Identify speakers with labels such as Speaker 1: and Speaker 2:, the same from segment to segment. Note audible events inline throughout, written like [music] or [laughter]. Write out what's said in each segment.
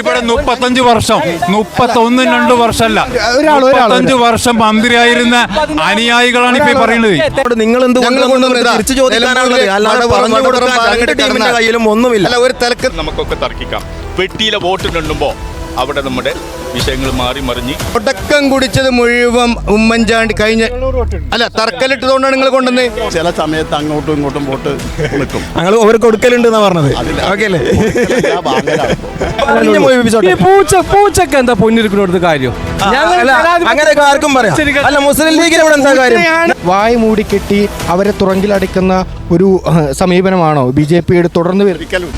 Speaker 1: ഇവിടെ മുപ്പത്തഞ്ച് വർഷം. മുപ്പത്തൊന്നും രണ്ടു വർഷമല്ല.
Speaker 2: ഒരാൾ, ഒരാൾ,
Speaker 1: മുപ്പത്തഞ്ച് വർഷം മന്ത്രിയായിരുന്ന അനുയായികളാണ് ഇപ്പൊ പറയുന്നത്.
Speaker 3: നിങ്ങൾ എന്ത്
Speaker 4: കൊണ്ട്
Speaker 3: തിരിച്ചു അല്ലാതെ പറഞ്ഞു കൊടുക്കാൻ. കയ്യിലും ഒന്നുമില്ല.
Speaker 4: അല്ല ഒരു തലക്ക്
Speaker 5: നമുക്കൊക്കെ തർക്കിക്കാം. പെട്ടിയിലെ വോട്ട് എണ്ണുമ്പോൾ അവിടെ നമ്മുടെ വിഷയങ്ങൾ മാറി മറിഞ്ഞ്
Speaker 4: ഒടക്കം കുടിച്ചത് മുഴുവൻ ഉമ്മൻചാണ്ടി കഴിഞ്ഞ അല്ല തർക്കലിട്ടതുകൊണ്ടാണ് നിങ്ങൾ കൊണ്ടുവന്നത്?
Speaker 6: ചില സമയത്ത് അങ്ങോട്ടും ഇങ്ങോട്ടും പോട്ട് നിൽക്കും.
Speaker 3: ഞങ്ങൾ അവർ കൊടുക്കലുണ്ട് എന്നാ പറഞ്ഞത്
Speaker 7: കെട്ടി പൂച്ച പൂച്ചക്ക് എന്താ പൊന്നിരിക്കുന്നോടത്ത് കാര്യം?
Speaker 3: ആ,
Speaker 7: ഞങ്ങൾ
Speaker 3: അല്ല,
Speaker 7: ജനാധിപത്യ-
Speaker 3: അങ്ങനെയൊക്കെ ആർക്കും പറയാം. അല്ല മുസ്ലിം ലീഗിന് ഇവിടെ എന്താ കാര്യം?
Speaker 2: വായ് മൂടിക്കെട്ടി അവരെ തുറങ്കിലടിക്കുന്ന ഒരു സമീപനമാണോ? ബി ജെ പിയുടെ തുടർന്ന് വരുന്നത്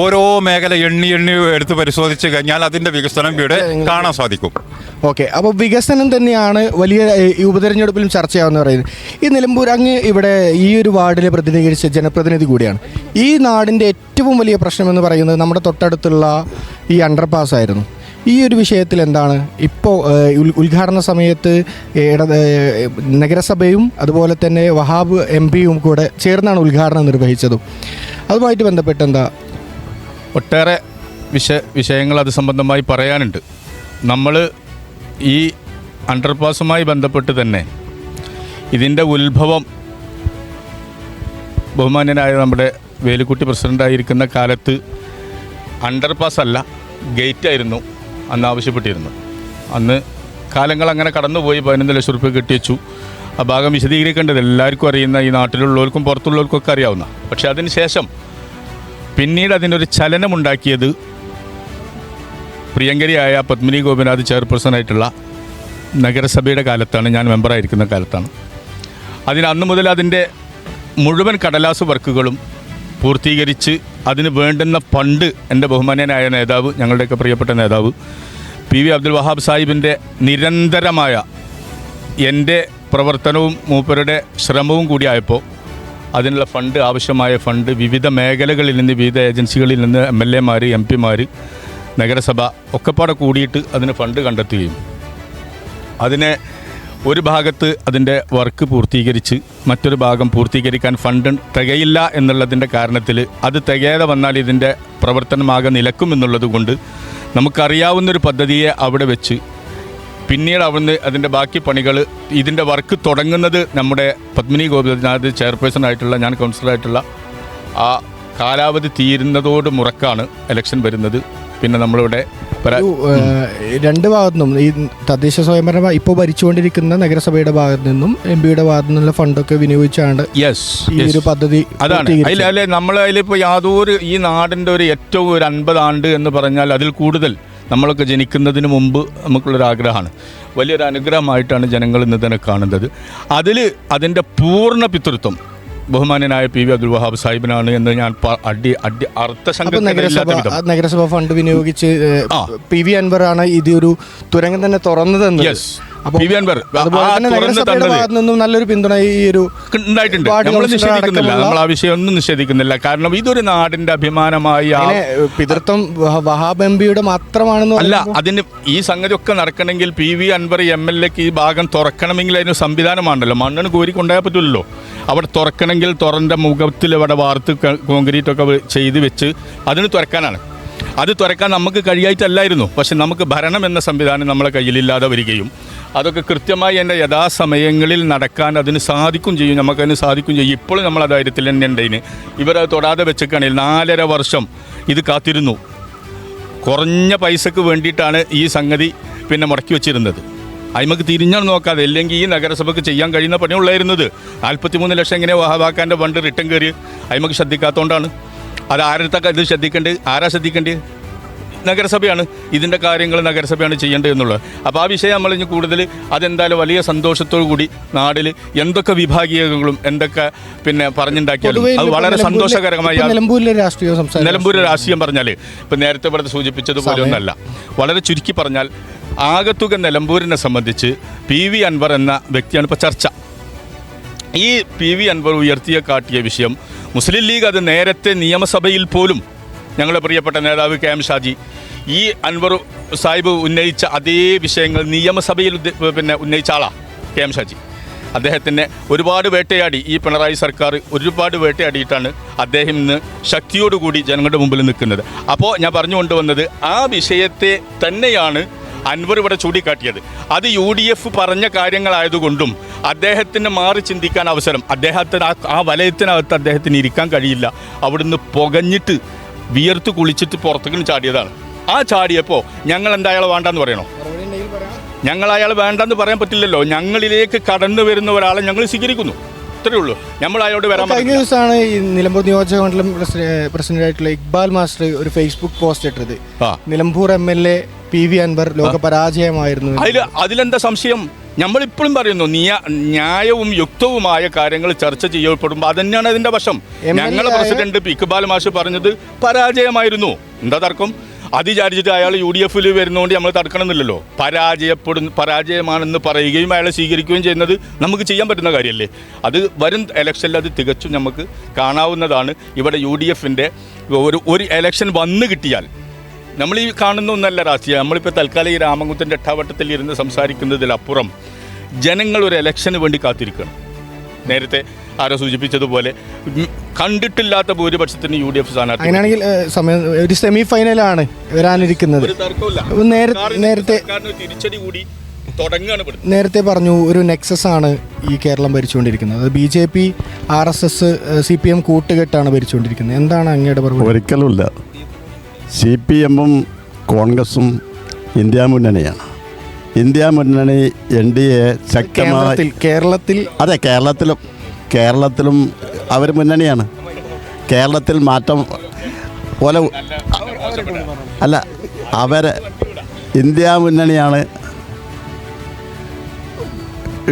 Speaker 1: ഓരോ മേഖല എണ്ണി എണ്ണി എടുത്ത് പരിശോധിച്ച് കഴിഞ്ഞാൽ അതിന്റെ വികസനം ഇവിടെ കാണാൻ സാധിക്കും.
Speaker 2: ഓക്കെ അപ്പോൾ വികസനം തന്നെയാണ് വലിയ ഈ ഉപതെരഞ്ഞെടുപ്പിലും ചർച്ചയാവുന്ന പറയുന്നത്. ഈ നിലമ്പൂർ അങ്ങ് ഇവിടെ ഈ ഒരു വാർഡിനെ പ്രതിനിധീകരിച്ച ജനപ്രതിനിധി കൂടിയാണ്. ഈ നാടിന്റെ ഏറ്റവും വലിയ പ്രശ്നം എന്ന് പറയുന്നത് നമ്മുടെ തൊട്ടടുത്തുള്ള ഈ അണ്ടർപാസ് ആയിരുന്നു ഈ ഒരു വിഷയത്തിൽ എന്താണ്? ഇപ്പോൾ ഉദ്ഘാടന സമയത്ത് നഗരസഭയും അതുപോലെ തന്നെ വഹാബ് എം പിയും കൂടെ ചേർന്നാണ് ഉദ്ഘാടനം നിർവഹിച്ചതും. അതുമായിട്ട് ബന്ധപ്പെട്ട് എന്താ?
Speaker 5: ഒട്ടേറെ വിഷ വിഷയങ്ങൾ അത് സംബന്ധമായി പറയാനുണ്ട്. നമ്മൾ ഈ അണ്ടർപാസുമായി ബന്ധപ്പെട്ട് തന്നെ ഇതിന്റെ ഉത്ഭവം ബഹുമാന്യനായ നമ്മുടെ വേലുക്കുട്ടി പ്രസിഡന്റായിരിക്കുന്ന കാലത്ത് അണ്ടർപാസ് അല്ല ഗേറ്റ് ആയിരുന്നു അന്ന് ആവശ്യപ്പെട്ടിരുന്നു അന്ന് കാലങ്ങൾ അങ്ങനെ കടന്നുപോയി പതിനൊന്ന് ലക്ഷം റുപ്യ കെട്ടിവെച്ചു. ആ ഭാഗം വിശദീകരിക്കേണ്ടത് എല്ലാവർക്കും അറിയുന്ന ഈ നാട്ടിലുള്ളവർക്കും പുറത്തുള്ളവർക്കും ഒക്കെ അറിയാവുന്ന. പക്ഷേ അതിന് ശേഷം പിന്നീട് അതിനൊരു ചലനമുണ്ടാക്കിയത് പ്രിയങ്കരിയായ പത്മിനി ഗോപിനാഥ് ചെയർപേഴ്സണായിട്ടുള്ള നഗരസഭയുടെ കാലത്താണ്. ഞാൻ മെമ്പറായിരിക്കുന്ന കാലത്താണ്. അതിന് അന്ന് മുതൽ അതിന്റെ മുഴുവൻ കടലാസ് വർക്കുകളും പൂർത്തീകരിച്ച് അതിന് വേണ്ടുന്ന ഫണ്ട് എന്റെ ബഹുമാന്യനായ നേതാവ് ഞങ്ങളുടെയൊക്കെ പ്രിയപ്പെട്ട നേതാവ് പി വി അബ്ദുൽ വഹാബ് സാഹിബിന്റെ നിരന്തരമായ എന്റെ പ്രവർത്തനവും മൂപ്പരുടെ ശ്രമവും കൂടി ആയപ്പോൾ അതിനുള്ള ഫണ്ട് ആവശ്യമായ ഫണ്ട് വിവിധ മേഖലകളിൽ നിന്ന് വിവിധ ഏജൻസികളിൽ നിന്ന് എം എൽ എമാർ എം പിമാർ നഗരസഭ ഒക്കെപ്പാടെ കൂടിയിട്ട് അതിന് ഫണ്ട് കണ്ടെത്തുകയും അതിനെ ഒരു ഭാഗത്ത് അതിന്റെ വർക്ക് പൂർത്തീകരിച്ച് മറ്റൊരു ഭാഗം പൂർത്തീകരിക്കാൻ ഫണ്ട് തികയില്ല എന്നുള്ളതിന്റെ കാരണത്തിൽ അത് തികയാതെ വന്നാൽ ഇതിന്റെ പ്രവർത്തനമാകെ നിലക്കും എന്നുള്ളത് കൊണ്ട് നമുക്കറിയാവുന്നൊരു പദ്ധതിയെ അവിടെ വെച്ച് പിന്നീട് അവിടുന്ന് അതിന്റെ ബാക്കി പണികൾ ഇതിന്റെ വർക്ക് തുടങ്ങുന്നത് നമ്മുടെ പത്മിനി ഗോപിനാഥ് ചെയർപേഴ്സൺ ആയിട്ടുള്ള ഞാൻ കൗൺസിലറായിട്ടുള്ള ആ കാലാവധി തീരുന്നതോട് മുറക്കാണ് ഇലക്ഷൻ വരുന്നത്. പിന്നെ നമ്മളിവിടെ
Speaker 2: രണ്ട് ഭാഗത്തു നിന്നും ഈ തദ്ദേശ സ്വയംഭരണ ഇപ്പോൾ ഭരിച്ചുകൊണ്ടിരിക്കുന്ന നഗരസഭയുടെ ഭാഗത്തു നിന്നും എം പിയുടെ ഭാഗത്തു നിന്നുള്ള ഫണ്ടൊക്കെ വിനിയോഗിച്ചാണ്
Speaker 5: യെസ്
Speaker 2: ഈ ഒരു പദ്ധതി
Speaker 5: അതാണ്. അതിൽ അല്ലെ നമ്മൾ അതിലിപ്പോൾ യാതൊരു ഈ നാടിന്റെ ഒരു ഏറ്റവും ഒരു അൻപത് ആണ്ട് എന്ന് പറഞ്ഞാൽ അതിൽ കൂടുതൽ നമ്മളൊക്കെ ജനിക്കുന്നതിന് മുമ്പ് നമുക്കുള്ളൊരാഗ്രഹമാണ് വലിയൊരു അനുഗ്രഹമായിട്ടാണ് ജനങ്ങൾ ഇന്ന് തന്നെ കാണുന്നത് അതിൽ അതിന്റെ പൂർണ പിതൃത്വം ബഹുമാനനായ പി വി അബ്ദുൽ വഹാബ് സാഹിബിനാണ് എന്ന് ഞാൻ അടി അടി അർത്ഥസംഘം
Speaker 2: നഗരസഭ ഫണ്ട് വിനിയോഗിച്ച്. പി വി അൻവറാണ് ഇത് ഒരു തുരങ്കം തന്നെ തുറന്നതെന്ന്.
Speaker 5: P V Anwar.
Speaker 2: നിന്നും നല്ലൊരു പിന്തുണ ഈ ഒരു
Speaker 5: ഉണ്ടായിട്ടുണ്ട്. നമ്മൾ നിഷേധിക്കുന്നില്ല. നമ്മൾ ആ വിഷയം ഒന്നും നിഷേധിക്കുന്നില്ല. കാരണം ഇതൊരു നാടിന്റെ അഭിമാനമായി
Speaker 2: പിതൃത്വം വഹ- വഹാബ് എം പിയുടെ മാത്രമാണെന്ന്
Speaker 5: അല്ല അതിന് ഈ സംഗതി ഒക്കെ നടക്കണമെങ്കിൽ P V Anvar M L എക്ക് ഈ ഭാഗം തുറക്കണമെങ്കിൽ അതിന് സംവിധാനമാണല്ലോ. മണ്ണിന് കോരി കൊണ്ടുപോയാൽ പറ്റില്ലല്ലോ അവിടെ തുറക്കണമെങ്കിൽ തുറന്റെ മുഖത്തിൽ അവിടെ വാർത്ത് കോൺക്രീറ്റ് ഒക്കെ ചെയ്ത് വെച്ച് അതിന് തുറക്കാനാണ്. അത് തുറക്കാൻ നമുക്ക് കഴിയായിട്ടല്ലായിരുന്നു. പക്ഷെ നമുക്ക് ഭരണം എന്ന സംവിധാനം നമ്മളെ കയ്യിലില്ലാതെ വരികയും അതൊക്കെ കൃത്യമായി എന്റെ യഥാസമയങ്ങളിൽ നടക്കാൻ അതിന് സാധിക്കും ചെയ്യും. നമുക്കതിന് സാധിക്കും ചെയ്യും. ഇപ്പോഴും നമ്മൾ അതായിരത്തിൽ തന്നെ ഉണ്ടതിന് ഇവരത് തൊടാതെ വെച്ചേക്കാണെങ്കിൽ നാലര വർഷം ഇത് കാത്തിരുന്നു. കുറഞ്ഞ പൈസക്ക് വേണ്ടിയിട്ടാണ് ഈ സംഗതി പിന്നെ മുടക്കി വെച്ചിരുന്നത്. അയിമക്ക് തിരിഞ്ഞാണ് നോക്കാതെ. അല്ലെങ്കിൽ ഈ നഗരസഭയ്ക്ക് ചെയ്യാൻ കഴിയുന്ന പണിയുള്ളായിരുന്നത് നാൽപ്പത്തിമൂന്ന് ലക്ഷം ഇങ്ങനെ വാഹവാക്കാന്റെ ഫണ്ട് റിട്ടേൺ കയറി അയിമക്ക് ശ്രദ്ധിക്കാത്തതുകൊണ്ടാണ്. അത് ആരടുത്തൊക്കെ ഇത് ശ്രദ്ധിക്കേണ്ടത്? ആരാ ശ്രദ്ധിക്കേണ്ടത്? നഗരസഭയാണ്. ഇതിന്റെ കാര്യങ്ങൾ നഗരസഭയാണ് ചെയ്യേണ്ടത് എന്നുള്ളത്. അപ്പോൾ ആ വിഷയം നമ്മൾ ഇനി കൂടുതൽ അതെന്തായാലും വലിയ സന്തോഷത്തോടു കൂടി നാടിൽ എന്തൊക്കെ വിഭാഗീയങ്ങളും എന്തൊക്കെ പിന്നെ പറഞ്ഞുണ്ടാക്കിയാലും അത് വളരെ സന്തോഷകരമായി
Speaker 2: നിലമ്പൂരിലെ രാഷ്ട്രീയ
Speaker 5: രാഷ്ട്രീയം പറഞ്ഞാൽ ഇപ്പം നേരത്തെ ഇവിടെ സൂചിപ്പിച്ചതുപോലെ ഒന്നല്ല. വളരെ ചുരുക്കി പറഞ്ഞാൽ ആകത്തുക നിലമ്പൂരിനെ സംബന്ധിച്ച് പി വി അൻവർ എന്ന വ്യക്തിയാണ് ഇപ്പോൾ ചർച്ച. ഈ പി വി അൻവർ ഉയർത്തിയ കാട്ടിയ വിഷയം മുസ്ലിം ലീഗ് അത് നേരത്തെ നിയമസഭയിൽ പോലും ഞങ്ങളുടെ പ്രിയപ്പെട്ട നേതാവ് കെ എം ഷാജി ഈ അൻവർ സാഹിബ് ഉന്നയിച്ച അതേ വിഷയങ്ങൾ നിയമസഭയിൽ പിന്നെ ഉന്നയിച്ച ആളാണ് കെ എം ഷാജി. അദ്ദേഹത്തിനെ ഒരുപാട് വേട്ടയാടി ഈ പിണറായി സർക്കാർ ഒരുപാട് വേട്ടയാടിയിട്ടാണ് അദ്ദേഹം ഇന്ന് ശക്തിയോടുകൂടി ജനങ്ങളുടെ മുമ്പിൽ നിൽക്കുന്നത്. അപ്പോൾ ഞാൻ പറഞ്ഞു കൊണ്ടുവന്നത് ആ വിഷയത്തെ തന്നെയാണ് അൻവർ ഇവിടെ ചൂണ്ടിക്കാട്ടിയത്. അത് യു ഡി എഫ് പറഞ്ഞ കാര്യങ്ങളായതുകൊണ്ടും അദ്ദേഹത്തിന് മാറി ചിന്തിക്കാൻ അവസരം അദ്ദേഹത്തിന് ആ- വലയത്തിനകത്ത് അദ്ദേഹത്തിന് ഇരിക്കാൻ കഴിയില്ല. അവിടുന്ന് പുകഞ്ഞിട്ട് വിയർത്ത് കുളിച്ചിട്ട് പുറത്തേക്ക് ചാടിയതാണ്. ആ ചാടിയപ്പോൾ ഞങ്ങൾ എന്താ അയാൾ വേണ്ടെന്ന് പറയണോ? ഞങ്ങൾ അയാൾ വേണ്ടെന്ന് പറയാൻ പറ്റില്ലല്ലോ. ഞങ്ങളിലേക്ക് കടന്നു വരുന്ന ഒരാളെ ഞങ്ങൾ സ്വീകരിക്കുന്നു. അത്രേ ഉള്ളൂ. നമ്മൾ അയാളോട് വരാൻ
Speaker 2: കഴിഞ്ഞ. ദിവസമാണ് ഈ നിലമ്പൂർ നിയോജക മണ്ഡലം പ്രസിഡന്റ് ആയിട്ടുള്ള ഇക്ബാൽ മാസ്റ്റർ ഒരു ഫേസ്ബുക്ക് പോസ്റ്റ് ഇട്ടത്. Nilambur M L A P V Anvar ലോക പരാജയമായിരുന്നു.
Speaker 5: അതിൽ അതിലെന്താ സംശയം? നമ്മളിപ്പോഴും പറയുന്നു നിയ ന്യായവും യുക്തവുമായ കാര്യങ്ങൾ ചർച്ച ചെയ്യപ്പെടുമ്പോൾ അതന്നെയാണ് അതിന്റെ വശം. ഞങ്ങളെ
Speaker 2: പ്രസിഡന്റ്
Speaker 5: പ്രസിഡന്റ് ഇക്ബാൽ മാഷ് പറഞ്ഞത് പരാജയമായിരുന്നു. എന്താ തർക്കം? അത് വിചാരിച്ചിട്ട് അയാൾ യു ഡി എഫിൽ വരുന്നതുകൊണ്ട് നമ്മൾ തടുക്കണമെന്നില്ലല്ലോ. പരാജയപ്പെടുന്ന പരാജയമാണെന്ന് പറയുകയും അയാളെ സ്വീകരിക്കുകയും ചെയ്യുന്നത് നമുക്ക് ചെയ്യാൻ പറ്റുന്ന കാര്യമല്ലേ? അത് വരും ഇലക്ഷനിൽ അത് തികച്ചും നമുക്ക് കാണാവുന്നതാണ്. ഇവിടെ യു ഡി എഫിന്റെ ഒരു ഒരു ഇലക്ഷൻ വന്നു കിട്ടിയാൽ നമ്മൾ ഈ കാണുന്ന ഒന്നല്ല രാഷ്ട്രീയം. നമ്മളിപ്പോൾ തൽക്കാലം ഈ രാമകുത്തിന്റെ എട്ടാവട്ടത്തിൽ ഇരുന്ന് സംസാരിക്കുന്നതിലപ്പുറം ജനങ്ങൾ ഒരു ഇലക്ഷന് വേണ്ടി കാത്തിരിക്കണം നേരത്തെ ആരോ സൂചിപ്പിച്ചതുപോലെ കണ്ടിട്ടില്ലാത്ത ഭൂരിപക്ഷത്തിന് യു ഡി എഫ് സ്ഥാനാർത്ഥി
Speaker 2: അങ്ങനെയാണെങ്കിൽ സമയം ഒരു സെമി ഫൈനലാണ് വരാനിരിക്കുന്നത്. നേരത്തെ
Speaker 5: തിരിച്ചടി കൂടി
Speaker 2: നേരത്തെ പറഞ്ഞു ഒരു നെക്സസ് ആണ് ഈ കേരളം ഭരിച്ചുകൊണ്ടിരിക്കുന്നത്. അത് B J P R S S C P M കൂട്ടുകെട്ടാണ് ഭരിച്ചുകൊണ്ടിരിക്കുന്നത്. എന്താണ് അങ്ങയുടെ പറയുന്നത്
Speaker 6: ഒരിക്കലുമില്ല സി പി എമ്മും കോൺഗ്രസും ഇന്ത്യ മുന്നണിയാണ്. ഇന്ത്യ മുന്നണി എൻ ഡി എ ശക്തമായി
Speaker 2: കേരളത്തിൽ
Speaker 6: അതെ കേരളത്തിലും കേരളത്തിലും അവർ മുന്നണിയാണ്. കേരളത്തിൽ മാറ്റം പോലെ അല്ല അവർ ഇന്ത്യ മുന്നണിയാണ്.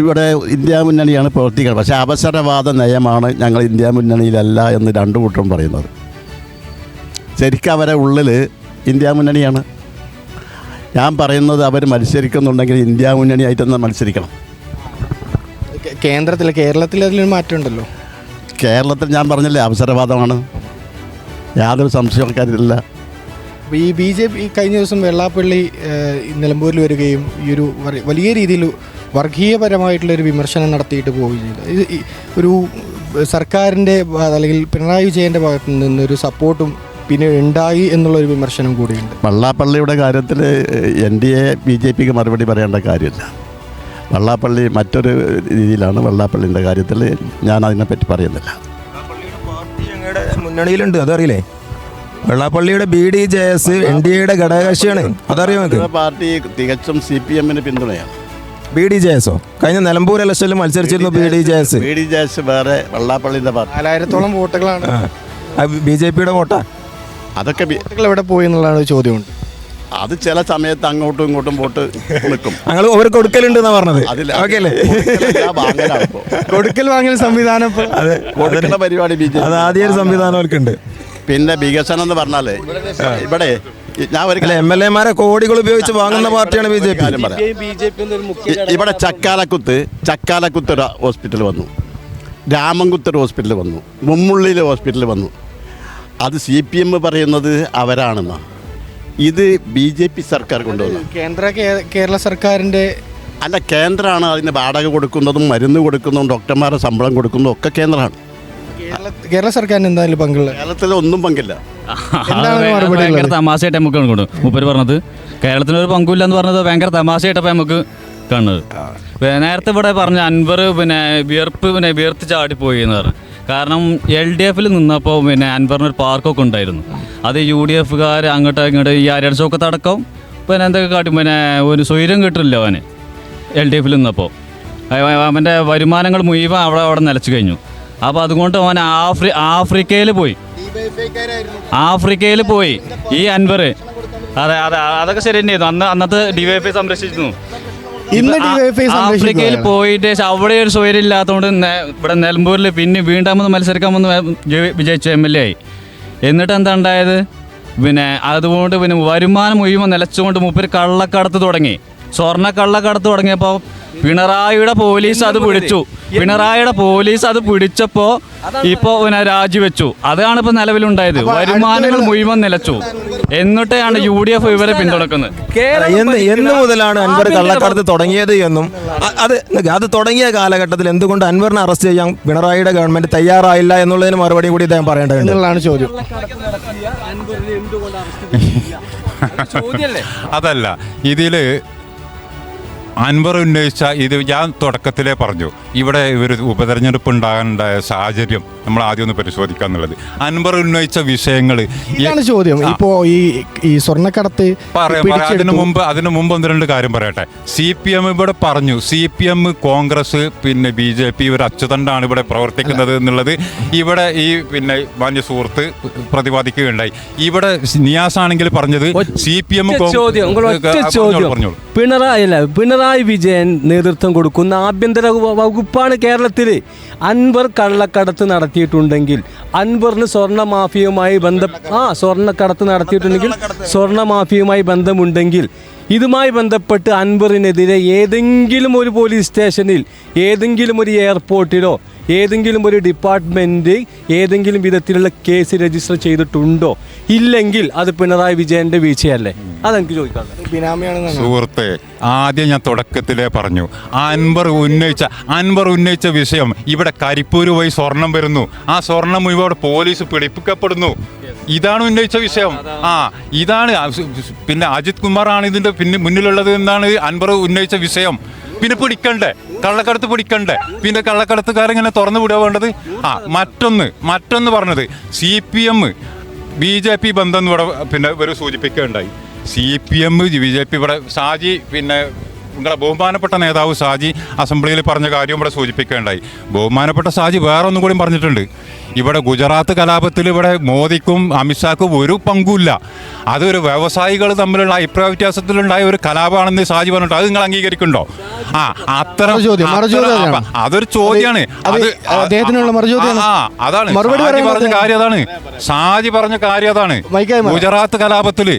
Speaker 6: ഇവിടെ ഇന്ത്യ മുന്നണിയാണ് പ്രവർത്തിക്കുന്നത്. പക്ഷേ അവസരവാദ നയമാണ് ഞങ്ങൾ ഇന്ത്യ മുന്നണിയിലല്ല എന്ന് രണ്ടു കൂട്ടരും പറയുന്നത്. ശരിക്കും അവരെ ഉള്ളിൽ ഇന്ത്യ മുന്നണിയാണ്. ഞാൻ പറയുന്നത് അവർ മത്സരിക്കുന്നുണ്ടെങ്കിൽ ഇന്ത്യ മുന്നണിയായിട്ട് തന്നെ മത്സരിക്കണം
Speaker 2: കേന്ദ്രത്തിൽ കേരളത്തിൽ അതിലൊരു മാറ്റമുണ്ടല്ലോ.
Speaker 6: കേരളത്തിൽ ഞാൻ പറഞ്ഞില്ലേ അവസരവാദമാണ്. യാതൊരു സംശയവും
Speaker 2: ഈ ബി ജെ പി കഴിഞ്ഞ ദിവസം വെള്ളാപ്പള്ളി നിലമ്പൂരിൽ വരികയും ഈ ഒരു വലിയ രീതിയിൽ വർഗീയപരമായിട്ടുള്ളൊരു വിമർശനം നടത്തിയിട്ട് പോവുകയും ചെയ്തു. ഒരു സർക്കാരിന്റെ അല്ലെങ്കിൽ പിണറായി വിജയന്റെ ഭാഗത്തു നിന്നൊരു സപ്പോർട്ടും പിന്നെ ഉണ്ടായി എന്നുള്ളൊരു വിമർശനം കൂടിയുണ്ട്.
Speaker 6: വള്ളാപ്പള്ളിയുടെ കാര്യത്തിൽ N D A B J പിക്ക് മറുപടി പറയേണ്ട കാര്യമില്ല. വള്ളാപ്പള്ളി മറ്റൊരു രീതിയിലാണ് വള്ളാപ്പള്ളിന്റെ കാര്യത്തിൽ ഞാൻ അതിനെപ്പറ്റി പറയുന്നില്ല.
Speaker 3: ഞങ്ങളുടെ മുന്നണിയിലുണ്ട് അതറിയില്ലേ? വെള്ളാപ്പള്ളിയുടെ B D J S N D എയുടെ ഘടകകക്ഷിയാണ് അതറിയാം
Speaker 6: പാർട്ടി തികച്ചും സി പി എമ്മിന് പിന്തുണയാണ്.
Speaker 3: ബി ഡി ജെ എസോ? കഴിഞ്ഞ നിലമ്പൂർ ഇലക്ഷനിൽ മത്സരിച്ചിരുന്നു B D J S
Speaker 6: B D J S വേറെ വെള്ളാപ്പള്ളിന്റെ പാർട്ടി.
Speaker 2: നാലായിരത്തോളം വോട്ടുകളാണ്.
Speaker 3: ബി ജെ പിയുടെ വോട്ടാ?
Speaker 6: അതൊക്കെ
Speaker 2: എവിടെ പോയി എന്നുള്ളതാണ് ഒരു ചോദ്യമുണ്ട്
Speaker 6: അത് ചില സമയത്ത് അങ്ങോട്ടും ഇങ്ങോട്ടും പോട്ട് നിൽക്കും.
Speaker 3: ഞങ്ങൾ അവർ കൊടുക്കലുണ്ട് എന്നാ പറഞ്ഞത്
Speaker 2: കൊടുക്കൽ വാങ്ങൽ സംവിധാനം
Speaker 6: കൊടുക്കുന്ന പരിപാടി ബി ജെ
Speaker 3: അത് ആദ്യ ഒരു സംവിധാനം അവർക്കുണ്ട്
Speaker 6: പിന്നെ വികസനം എന്ന് പറഞ്ഞാൽ ഇവിടെ ഞാൻ
Speaker 3: ഒരിക്കലും എം എൽ എമാരെ കോടികൾ ഉപയോഗിച്ച് വാങ്ങുന്ന പാർട്ടിയാണ് ബി ജെ പി.
Speaker 6: ഇവിടെ ചക്കാലക്കുത്ത് ചക്കാലക്കുത്ത് ഹോസ്പിറ്റൽ വന്നു. രാമൻകുത്ത് ഒരു ഹോസ്പിറ്റൽ വന്നു. മുമ്മുള്ളിയിൽ ഹോസ്പിറ്റൽ വന്നു. അത് സി പി എം പറയുന്നത് അവരാണെന്നാണ് ഇത് ബി ജെ പി സർക്കാർ കൊണ്ടുവന്നു.
Speaker 2: കേന്ദ്ര കേരള സർക്കാരിന്റെ
Speaker 6: അല്ല കേന്ദ്രമാണ് അതിന് വാടക കൊടുക്കുന്നതും മരുന്ന് കൊടുക്കുന്നതും ഡോക്ടർമാരുടെ ശമ്പളം കൊടുക്കുന്നതും ഒക്കെ കേന്ദ്രമാണ്
Speaker 2: കേരള കേരള സർക്കാരിന് എന്തായാലും പങ്കില്ല
Speaker 6: കേരളത്തിൽ ഒന്നും പങ്കില്ല.
Speaker 2: എന്താണ് മറുപടി
Speaker 8: ഭയങ്കര? തമാശയായിട്ട് നമുക്ക് കൊണ്ടു മൂപ്പര് പറഞ്ഞത് കേരളത്തിന് ഒരു പങ്കുമില്ല എന്ന് പറഞ്ഞത് ഭയങ്കര തമാശയായിട്ടപ്പോൾ നമുക്ക് കാണുന്നത് നേരത്തെ ഇവിടെ പറഞ്ഞ അൻവർ പിന്നെ വിയർപ്പ് പിന്നെ വിയർത്ത് ചാടിപ്പോയി എന്ന് പറഞ്ഞു. കാരണം എൽ ഡി എഫിൽ നിന്നപ്പോൾ പിന്നെ അൻവറിന് ഒരു പാർക്കൊക്കെ ഉണ്ടായിരുന്നു. അത് യു ഡി എഫുകാർ അങ്ങോട്ട് ഇങ്ങോട്ട് ഈ ആര്യൻ അടക്കം പിന്നെ എന്തൊക്കെ കാട്ടും പിന്നെ ഒരു സ്വൈര്യം കിട്ടില്ല അവന് എൽ ഡി എഫിൽ നിന്നപ്പോൾ അവന്റെ വരുമാനങ്ങൾ മുഴുവൻ അവിടെ അവിടെ നിലച്ചു കഴിഞ്ഞു. അപ്പോൾ അതുകൊണ്ട് അവൻ ആഫ്രി ആഫ്രിക്കയിൽ പോയി. ആഫ്രിക്കയിൽ പോയി. ഈ അൻവർ അതെ അതെ അതൊക്കെ ശരി തന്നെയായിരുന്നു അന്ന് അന്നത്തെ ഡി സംരക്ഷിച്ചിരുന്നു
Speaker 2: എഫ് സംരക്ഷിക്കുകയാണ്.
Speaker 8: ആഫ്രിക്കയിൽ പോയിട്ട് അവിടെ ഒരു സ്വയം ഇല്ലാത്തതുകൊണ്ട് ഇവിടെ നിലമ്പൂരിൽ പിന്നെ വീണ്ടാമത് മത്സരിക്കാൻ വന്ന് വിജയിച്ചു എം എൽ എ ആയി. എന്നിട്ട് എന്താ ഉണ്ടായത്? പിന്നെ അതുകൊണ്ട് പിന്നെ വരുമാനം മുഴുവൻ നിലച്ചുകൊണ്ട് മുപ്പര് കള്ളക്കടത്ത് തുടങ്ങി. സ്വർണ കള്ളക്കടത്ത് തുടങ്ങിയപ്പോൾ പിണറായിയുടെ പോലീസ് അത് പിടിച്ചു. പിണറായിയുടെ പോലീസ് അത് പിടിച്ചപ്പോ ഇപ്പൊ പിന്നെ രാജിവെച്ചു. അതാണ് ഇപ്പൊ നിലവിലുണ്ടായത്. വരുമാനങ്ങൾ മുഴുവൻ നിലച്ചു. എന്നിട്ടാണ് യു ഡി എഫ് ഇവരെ പിന്തുണക്കുന്നത്.
Speaker 3: എന്ന് എന്ന് മുതലാണ് അൻവർ കള്ളക്കടത്ത് തുടങ്ങിയത് എന്നും അത് അത് തുടങ്ങിയ കാലഘട്ടത്തിൽ എന്തുകൊണ്ട് അൻവറിനെ അറസ്റ്റ് ചെയ്യാൻ പിണറായിയുടെ ഗവൺമെന്റ് തയ്യാറായില്ല എന്നുള്ളതിന് മറുപടി കൂടി ഇദ്ദേഹം
Speaker 2: പറയേണ്ടതാണ് ചോദ്യം.
Speaker 7: അൻവറിനെ എന്തുകൊണ്ട് അറസ്റ്റ് ചെയ്തില്ല? അത് [laughs]
Speaker 1: അതല്ല. ഇതിൽ അൻവർ ഉന്നയിച്ച ഇത് ഞാൻ തുടക്കത്തിലേ പറഞ്ഞു. ഇവിടെ ഒരു ഉപതെരഞ്ഞെടുപ്പ് ഉണ്ടാകാനുണ്ടായ സാഹചര്യം നമ്മൾ ആദ്യം ഒന്ന് പരിശോധിക്കുക എന്നുള്ളത്. അൻവർ ഉന്നയിച്ച വിഷയങ്ങൾ
Speaker 2: ഇതാണ് ചോദ്യം. ഇപ്പോ ഈ ഈ സ്വർണക്കടത്ത്
Speaker 1: പറയാം. അതിനു. മുമ്പ് അതിനു മുമ്പ് ഒന്ന് രണ്ട് കാര്യം പറയട്ടെ. സി പി എം ഇവിടെ പറഞ്ഞു. സി പി എം കോൺഗ്രസ് പിന്നെ ബി ജെ പി ഇവർ അച്ചുതണ്ടാണ് ഇവിടെ പ്രവർത്തിക്കുന്നത് എന്നുള്ളത് ഇവിടെ ഈ പിന്നെ മാന്യ സുഹൃത്ത് പ്രതിപാദിക്കുകയുണ്ടായി. ഇവിടെ നിയാസ് ആണെങ്കിൽ പറഞ്ഞത് സി പി എം
Speaker 7: ചോദ്യം. പിണറായി അല്ല പിണറായി വിജയൻ നേതൃത്വം കൊടുക്കുന്ന ആഭ്യന്തര വകുപ്പാണ് കേരളത്തിൽ അൻവർ കള്ളക്കടത്ത് നടത്തിയിട്ടുണ്ടെങ്കിൽ അൻവറിന് സ്വർണ മാഫിയുമായി ബന്ധം ആ സ്വർണക്കടത്ത് നടത്തിയിട്ടുണ്ടെങ്കിൽ സ്വർണ മാഫിയുമായി ബന്ധമുണ്ടെങ്കിൽ ഇതുമായി ബന്ധപ്പെട്ട് അൻവറിനെതിരെ ഏതെങ്കിലും ഒരു പോലീസ് സ്റ്റേഷനിൽ ഏതെങ്കിലും ഒരു എയർപോർട്ടിലോ ഏതെങ്കിലും ഒരു ഡിപ്പാർട്ട്മെന്റ് ഏതെങ്കിലും വിധത്തിലുള്ള കേസ് രജിസ്റ്റർ ചെയ്തിട്ടുണ്ടോ? ഇല്ലെങ്കിൽ അത് പിണറായി വിജയന്റെ വീഴ്ചയല്ലേ? അതെനിക്ക് ചോദിക്കാം
Speaker 1: സുഹൃത്തെ ആദ്യം ഞാൻ തുടക്കത്തിലേ പറഞ്ഞു. അൻവർ ഉന്നയിച്ച അൻവർ ഉന്നയിച്ച വിഷയം ഇവിടെ കരിപ്പൂര് പോയി സ്വർണം വരുന്നു. ആ സ്വർണം ഇവിടെ പോലീസ് പിടിപ്പിക്കപ്പെടുന്നു. ഇതാണ് ഉന്നയിച്ച വിഷയം. ആ ഇതാണ്. പിന്നെ അജിത് കുമാറാണ് ഇതിന്റെ പിന്നെ മുന്നിലുള്ളത് എന്നാണ് അൻവർ ഉന്നയിച്ച വിഷയം. പിന്നെ പിടിക്കണ്ടേ? കള്ളക്കടത്ത് പിടിക്കണ്ടേ? പിന്നെ കള്ളക്കടത്തുകാരെങ്ങനെ തുറന്നു വിടുക വേണ്ടത്? ആ മറ്റൊന്ന് മറ്റൊന്ന് പറഞ്ഞത് C P M B J P ബന്ധം ഇവിടെ പിന്നെ ഇവർ സൂചിപ്പിക്കുകയുണ്ടായി. C P M B J P ഇവിടെ ഷാജി പിന്നെ നിങ്ങളെ ബഹുമാനപ്പെട്ട നേതാവ് ഷാജി അസംബ്ലിയിൽ പറഞ്ഞ കാര്യം ഇവിടെ സൂചിപ്പിക്കേണ്ടായി. ബഹുമാനപ്പെട്ട ഷാജി വേറെ ഒന്നും കൂടി പറഞ്ഞിട്ടുണ്ട്. ഇവിടെ ഗുജറാത്ത് കലാപത്തിൽ ഇവിടെ മോദിക്കും അമിത്ഷാക്കും ഒരു പങ്കുമില്ല. അതൊരു വ്യവസായികൾ തമ്മിലുള്ള അഭിപ്രായ വ്യത്യാസത്തിലുണ്ടായ ഒരു കലാപമാണെന്ന് ഷാജി പറഞ്ഞിട്ട് അത് നിങ്ങൾ അംഗീകരിക്കുന്നുണ്ടോ? ആ
Speaker 2: മറുചോദ്യം
Speaker 1: അതൊരു ചോദ്യമാണ് അതാണ്.
Speaker 2: മറുപടി
Speaker 1: ഷാജി പറഞ്ഞ കാര്യം അതാണ്. ഷാജി പറഞ്ഞ കാര്യം അതാണ്. ഗുജറാത്ത് കലാപത്തിൽ